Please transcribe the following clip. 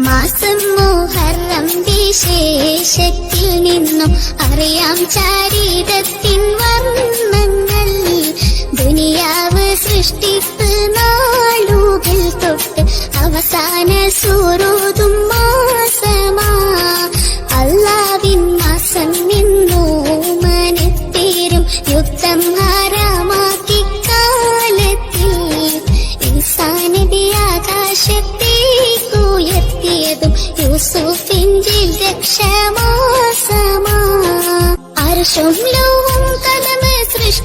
മാസം മുഹറം വിശേഷത്തിൽ നിന്നും അറിയാം ചാരിതത്തിൻ വർണങ്ങൾ. ദുനിയാവ് സൃഷ്ടിപ്പ് നാളുകൾ തൊട്ട് അവസാന സൂറോതും മാസമാ. അല്ലാവിൻ മാസം നിന്നു മനത്തേരും യുക്തം ഹാരമാക്കി കാലത്തിൽ. ഈസാനബി يوسف إنجيل ذك شما سما عرش لهم قد مسرش